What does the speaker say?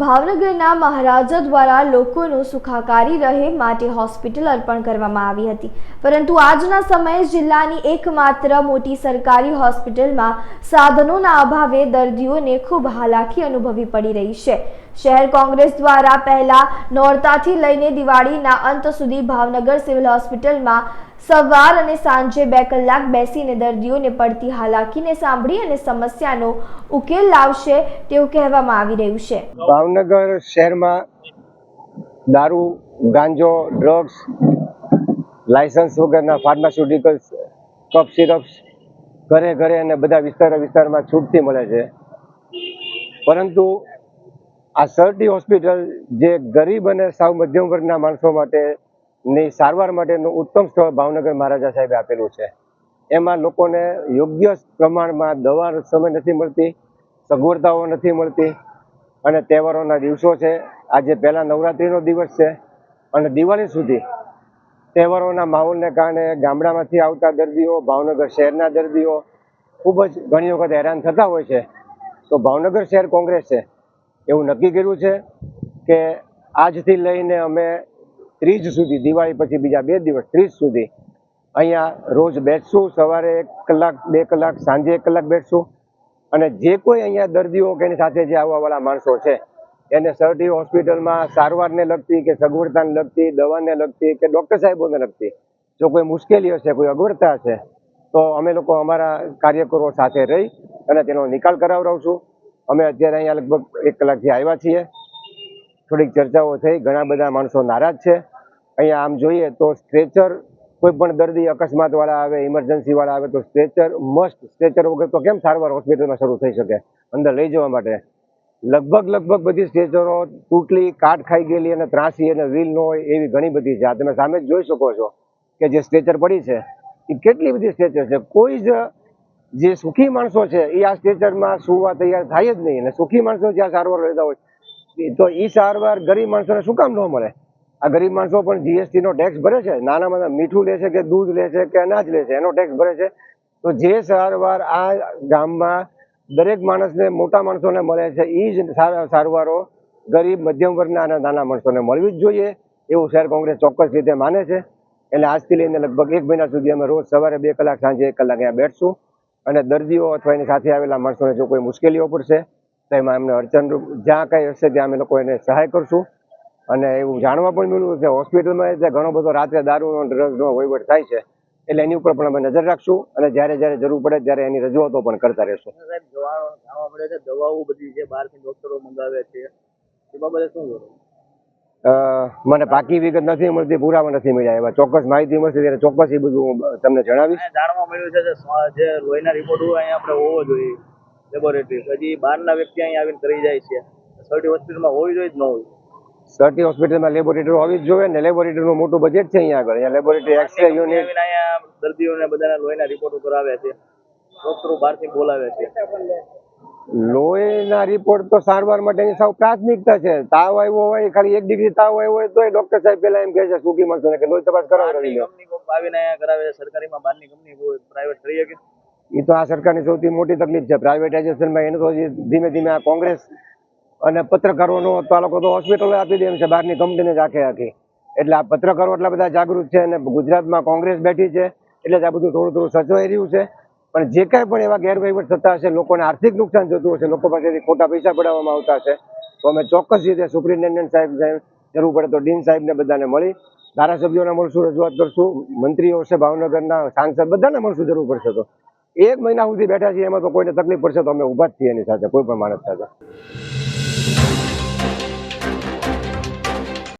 ભાવનગરના મહારાજા દ્વારા લોકોનું સુખાકારી રહે માટે હોસ્પિટલ અર્પણ કરવામાં આવી હતી. પરંતુ આજના સમયે જિલ્લાની એકમાત્ર મોટી સરકારી હોસ્પિટલમાં સાધનોના અભાવે દર્દીઓને ખૂબ હાલાકી અનુભવી પડી રહી છે. શહેર કોંગ્રેસ દ્વારા પહેલા નોરતાથી લઈને દિવાળીના અંત સુધી ભાવનગર સિવિલ હોસ્પિટલમાં સવાર અને સાંજે બે કલાક બેસીને દર્દીઓને પડતી હાલાકીને સાંભળી અને સમસ્યાનો ઉકેલ લાવશે તેવું કહેવામાં આવી રહ્યું છે. ભાવનગર શહેરમાં દારૂ, ગાંજો ડ્રગ્સ લાયસન્સ વગરના ફાર્માસ્યુટિકલ્સ કફ સિરપ્સ ઘરે ઘરે અને બધા વિસ્તાર વિસ્તારમાં છૂટથી મળે છે. પરંતુ આ સરટી હોસ્પિટલ જે ગરીબ અને સાવ મધ્યમ વર્ગના માણસો માટેની સારવાર માટેનું ઉત્તમ સ્થળ ભાવનગર મહારાજા સાહેબે આપેલું છે. એમાં લોકોને યોગ્ય પ્રમાણમાં દવા સમય નથી મળતી, સગવડતાઓ નથી મળતી અને તહેવારોના દિવસો છે. આજે પહેલા નવરાત્રિનો દિવસ છે અને દિવાળી સુધી તહેવારોના માહોલને કારણે ગામડામાંથી આવતા દર્દીઓ, ભાવનગર શહેરના દર્દીઓ ખૂબ જ ઘણી વખત હેરાન થતા હોય છે. તો ભાવનગર શહેર કોંગ્રેસે એવું નક્કી કર્યું છે કે આજથી લઈને અમે ત્રીજ સુધી, દિવાળી પછી બીજા બે દિવસ, ત્રીજ સુધી અહીંયા રોજ બેસશું સવારે એક કલાક, બે કલાક, સાંજે એક કલાક બેસશું અને જે કોઈ અહીંયા દર્દીઓ કે એની સાથે જે આવવાવાળા માણસો છે, એને સરટી હોસ્પિટલમાં સારવારને લગતી કે સગવડતાને લગતી, દવાને લગતી કે ડૉક્ટર સાહેબોને લગતી, જો કોઈ મુશ્કેલી હશે કોઈ અગવડતા હશે તો અમે લોકો અમારા કાર્યકરો સાથે રહી અને તેનો નિકાલ કરાવડાવશું. અમે અત્યારે અહીંયા લગભગ એક કલાકથી આવ્યા છીએ. થોડીક ચર્ચાઓ થઈ. ઘણા બધા માણસો નારાજ છે. અહીંયા આમ જોઈએ તો સ્ટ્રેચર કોઈ પણ દર્દી અકસ્માત વાળા આવે ઇમરજન્સી વાળા આવે, તો સ્ટ્રેચર મસ્ટ. સ્ટ્રેચર વગર તો કેમ સારવાર હોસ્પિટલમાં શરૂ થઈ શકે? અંદર લઈ જવા માટે. લગભગ લગભગ બધી સ્ટ્રેચરો તૂટલી, કાટ ખાઈ ગયેલી અને ત્રાસી અને વ્હીલ ન હોય એવી ઘણી બધી છે. આ તમે સામે જ જોઈ શકો છો કે જે સ્ટ્રેચર પડી છે, એ કેટલી બધી સ્ટ્રેચર છે. કોઈ જ જે સુખી માણસો છે, એ આ સ્ટેચરમાં સુવા તૈયાર થાય જ નહીં. અને સુખી માણસો જ્યાં સારવાર લેતા હોય તો એ સારવાર ગરીબ માણસોને શું કામ ન મળે? આ ગરીબ માણસો પણ જીએસટી નો ટેક્સ ભરે છે? નાનામાં નાના મીઠું લે છે કે દૂધ લે છે કે અનાજ લે છે? એનો ટેક્સ ભરે છે? તો જે સારવાર આ ગામમાં દરેક માણસને, મોટા માણસોને મળે છે એ જ સાર- સારવારો ગરીબ, મધ્યમ વર્ગના અને નાના માણસોને મળવી જ જોઈએ. એવું શહેર કોંગ્રેસ ચોક્કસ રીતે માને છે. એટલે આજથી લઈને લગભગ એક મહિના સુધી અમે રોજ સવારે બે કલાક સાંજે એક કલાક અહીંયા બેઠશું. અને દર્દીઓ અથવા એની સાથે આવેલા માણસોને જો કોઈ મુશ્કેલીઓ પડશે તો એમાં એમને અડચણરૂપ જ્યાં કંઈ હશે ત્યાં અમે લોકો એને સહાય કરશું. અને એવું જાણવા પણ મળ્યું કે હોસ્પિટલમાં જે ઘણો બધો રાત્રે દારૂનો ડ્રગ્સનો વહીવટ થાય છે એટલે એની ઉપર પણ અમે નજર રાખશું અને જ્યારે જ્યારે જરૂર પડે ત્યારે એની રજૂઆતો પણ કરતા રહેશું. દવાઓ બધી જે બહારથી ડોક્ટરો મંગાવે છે એ બાબતે શું મને પાકી વિગત નથી મળતી પુરાવા નથી મળ્યા એવા ચોક્કસ માહિતી મળશે ત્યારે ચોક્કસ એ બધું તમને જણાવીશ. જાણવા મળ્યું છે જે લોહીના રિપોર્ટ હોય અહીંયા આપણે હોવો જોઈએ. લેબોરેટરી હજી બહારના વ્યક્તિ અહીંયા આવીને કરી જાય છે. સરટી હોસ્પિટલમાં હોવી જોઈએ જ ન હોય સરટી હોસ્પિટલમાં લેબોરેટરી હોવી જ જોઈએ ને લેબોરેટરીનું મોટું બજેટ છે અહીંયા આગળ. અહીંયા લેબોરેટરી એક્સરે યુનિટ અહીંયા દર્દીઓને બધાના લોહીના રિપોર્ટો કરાવે છે. ડોક્ટરો બહારથી બોલાવે છે. લોહીના રિપોર્ટ તો સારવાર માટેની સાવ પ્રાથમિકતા છે. તાવ આવ્યો હોય ખાલી એક ડિગ્રી તાવ આવ્યો હોય તો ડોક્ટર સાહેબ પેલા એમ કહે છે સુખી મળશે કે લોહી તપાસ કરાવી આવીને અહીંયા કરાવે છે સરકારીમાં બહારની કંપની હોય પ્રાઇવેટ કરી શકે? એ તો આ સરકારની સૌથી મોટી તકલીફ છે. પ્રાઇવેટાઇઝેશનમાં એને તો ધીમે ધીમે આ કોંગ્રેસ અને પત્રકારોનો તો આ લોકો તો હોસ્પિટલો આપી દે એમ છે, બહારની કંપનીને જ આખે આખી. એટલે આ પત્રકારો એટલા બધા જાગૃત છે અને ગુજરાતમાં કોંગ્રેસ બેઠી છે, એટલે જ આ બધું થોડું થોડું સચવાઈ રહ્યું છે. પણ જે કાંઈ પણ એવા ગેરવહીવટ થતા હશે, લોકોને આર્થિક નુકસાન જોતું હશે, લોકો પાસેથી ખોટા પૈસા પડાવવામાં આવતા હશે, તો અમે ચોક્કસ રીતે સુપ્રિન્ટેન્ડન્ટ સાહેબ જરૂર પડે તો ડીન સાહેબને બધાને મળી. ધારાસભ્યોને મળશું, રજૂઆત કરશું. મંત્રીઓ છે ભાવનગરના સાંસદ, બધાને મળશું જરૂર પડશે તો. એક મહિના સુધી બેઠા છીએ, એમાં તો કોઈને તકલીફ પડશે તો અમે ઊભા જ છીએ એની સાથે, કોઈ પણ માણસ સાથે.